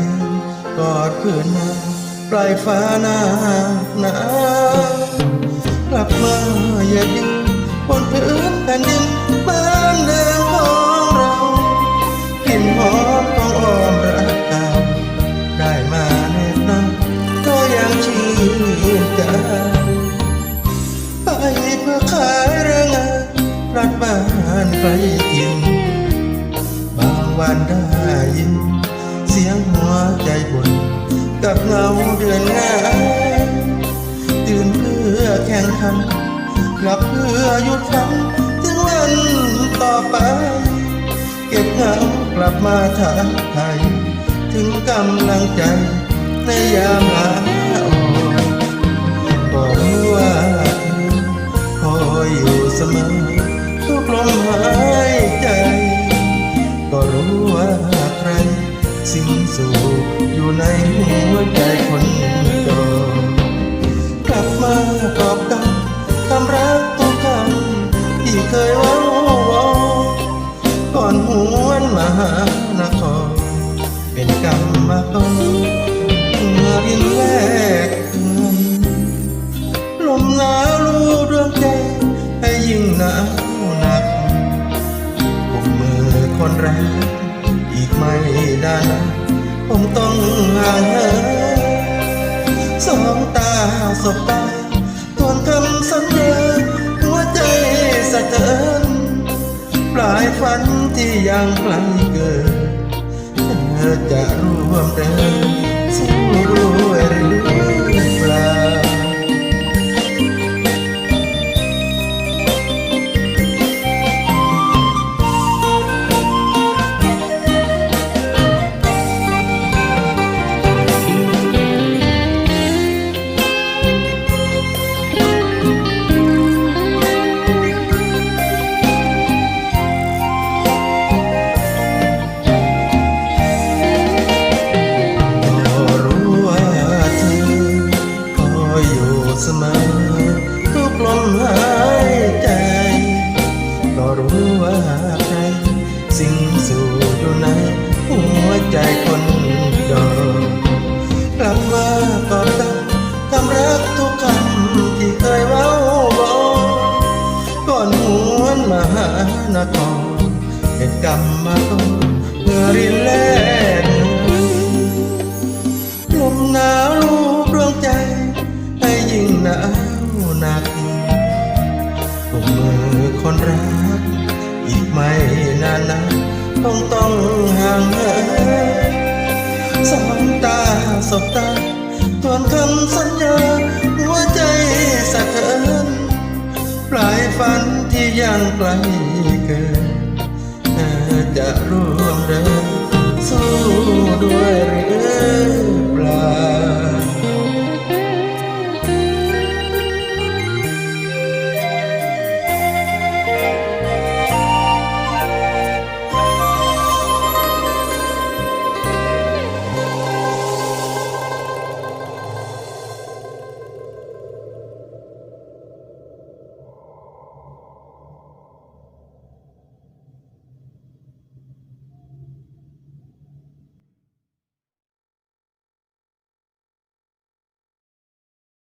งกอดคืนนาปลายฟ้าหน้าหนาวกลับมาอย่ายืนบนพื้นแผ่นดินบ้านเดิมของเรากลิ่นหอมของอ้อมรักเก่าได้มาแนบนำก็ยังชื่นใจไปเพื่อขายแรงงานรัดบ้านไกลถิ่นบางวันได้ เดือนงานตื่นเพื่อแข่งขันกลับเพื่อหยุดฝันถึงวันต่อไป เก็บเงากลับมาถามไทยถึงกำลังใจในยามลาอ่อนบอกรู้ว่าคอยอยู่เสมอทุกลมหายใจ ก็รู้ว่าใคร สิ่งสู่อยู่ในหัวใจคนจนกลับมากอบกันคำรักทุกคำที่เคยว้าวก่อนหวนมาหานครเป็นกรรมมาก่อนเมื่อรินแรกเกินลมหนาวรู้ดวงใจให้ยิ่งหนาวา ผมต้องห่างเหินสองตาสบตาทวนคำสัญญาหัวใจสะเทือนปลายฝันที่ยังไกลเกินเธอจะร่วมเดินสู้ด้วยหรือ กรรมมาก่อนเมื่อรินแลกลมหนาวลูบดวงใจ ให้ยิ่งหนาวหนักผมมือคนรัก อีกไม่นานนะคงต้องห่างเหินสองตาสบตาทวนคำสัญญา หัวใจสะเทือนปลายฝันที่ยังไกลเกิน